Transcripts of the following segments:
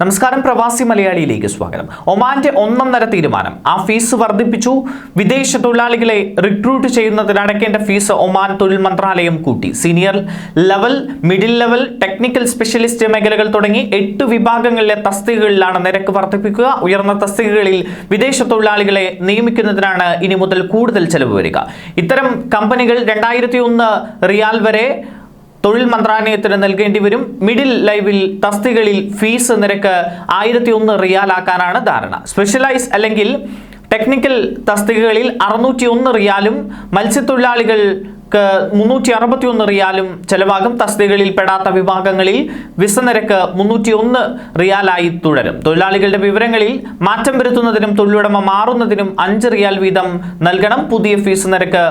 നമസ്കാരം പ്രവാസി മലയാളിയിലേക്ക് സ്വാഗതം. ഒമാന്റെ ഒന്നാം ഒന്നൊന്നര തീരുമാനം. ആ ഫീസ് വർദ്ധിപ്പിച്ചു. വിദേശ തൊഴിലാളികളെ റിക്രൂട്ട് ചെയ്യുന്നതിന് അടയ്ക്കേണ്ട ഫീസ് ഒമാൻ തൊഴിൽ മന്ത്രാലയം കൂട്ടി. Senior level middle level technical specialist മേഖലകൾ തുടങ്ങി എട്ട് വിഭാഗങ്ങളിലെ തസ്തികകളിലാണ് നിരക്ക് വർദ്ധിപ്പിക്കുക. ഉയർന്ന തസ്തികകളിൽ വിദേശ തൊഴിലാളികളെ നിയമിക്കുന്നതിനാണ് ഇനി മുതൽ കൂടുതൽ ചെലവ് വരിക. ഇത്തരം കമ്പനികൾ രണ്ടായിരത്തി റിയാൽ വരെ തൊഴിൽ മന്ത്രാലയത്തിന് നൽകേണ്ടി വരും. മിഡിൽ ലൈവിൽ തസ്തികളിൽ ഫീസ് നിരക്ക് ആയിരത്തി ഒന്ന് റിയാലാക്കാനാണ് ധാരണ. സ്പെഷ്യലൈസ് അല്ലെങ്കിൽ ടെക്നിക്കൽ തസ്തികകളിൽ അറുന്നൂറ്റി ഒന്ന് റിയാലും മത്സ്യത്തൊഴിലാളികൾക്ക് മുന്നൂറ്റി അറുപത്തി ഒന്ന് റിയാലും ചെലവാകും. തസ്തികകളിൽ പെടാത്ത വിഭാഗങ്ങളിൽ വിസ നിരക്ക് മുന്നൂറ്റി ഒന്ന് റിയാലായി തുടരും. തൊഴിലാളികളുടെ വിവരങ്ങളിൽ മാറ്റം വരുത്തുന്നതിനും തൊഴിലുടമ മാറുന്നതിനും അഞ്ച് റിയാൽ വീതം നൽകണം. പുതിയ ഫീസ് നിരക്ക്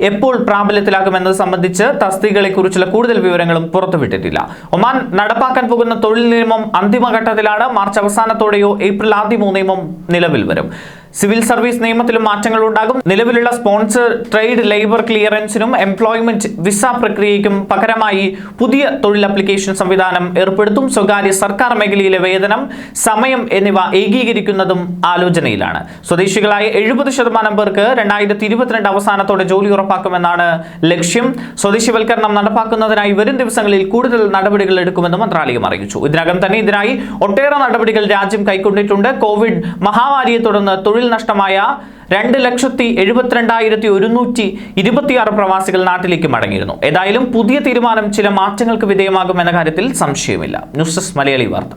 എപ്പോൾ പ്രാബല്യത്തിലാകുമെന്നത് സംബന്ധിച്ച് തസ്തികളെ കുറിച്ചുള്ള കൂടുതൽ വിവരങ്ങളും പുറത്തുവിട്ടിട്ടില്ല. ഒമാൻ നടപ്പാക്കാൻ പോകുന്ന തൊഴിൽ നിയമം അന്തിമഘട്ടത്തിലാണ്. മാർച്ച് അവസാനത്തോടെയോ ഏപ്രിൽ ആദ്യമോ നിയമം നിലവിൽ വരും. സിവിൽ സർവീസ് നിയമത്തിലും മാറ്റങ്ങൾ ഉണ്ടാകും. നിലവിലുള്ള സ്പോൺസർ ട്രേഡ് ലേബർ ക്ലിയറൻസിനും എംപ്ലോയ്മെന്റ് വിസ പ്രക്രിയയ്ക്കും പകരമായി പുതിയ തൊഴിൽ അപ്ലിക്കേഷൻ സംവിധാനം ഏർപ്പെടുത്തും. സ്വകാര്യ സർക്കാർ മേഖലയിലെ വേതനം സമയം എന്നിവ ഏകീകരിക്കുന്നതും ആലോചനയിലാണ്. സ്വദേശികളായ എഴുപത് ശതമാനം പേർക്ക് രണ്ടായിരത്തി ഇരുപത്തിരണ്ട് അവസാനത്തോടെ ജോലി ഉറപ്പാക്കുമെന്നാണ് ലക്ഷ്യം. സ്വദേശിവൽക്കരണം നടപ്പാക്കുന്നതിനായി വരും ദിവസങ്ങളിൽ കൂടുതൽ നടപടികൾ എടുക്കുമെന്ന് മന്ത്രാലയം അറിയിച്ചു. ഇതിനകം തന്നെ ഇതിനായി ഒട്ടേറെ നടപടികൾ രാജ്യം കൈക്കൊണ്ടിട്ടുണ്ട്. കോവിഡ് മഹാമാരിയെ തുടർന്ന് തൊഴിൽ നഷ്ടമായ രണ്ട് ലക്ഷത്തി എഴുപത്തിരണ്ടായിരത്തി ഒരുന്നൂറ്റി ഇരുപത്തിയാറ് പ്രവാസികൾ നാട്ടിലേക്ക് മടങ്ങിയിരുന്നു. ഏതായാലും പുതിയ തീരുമാനം ചില മാറ്റങ്ങൾക്ക് വിധേയമാകുമെന്ന കാര്യത്തിൽ സംശയമില്ല. ന്യൂസ് ഡെസ്ക് മലയാളി വാർത്ത.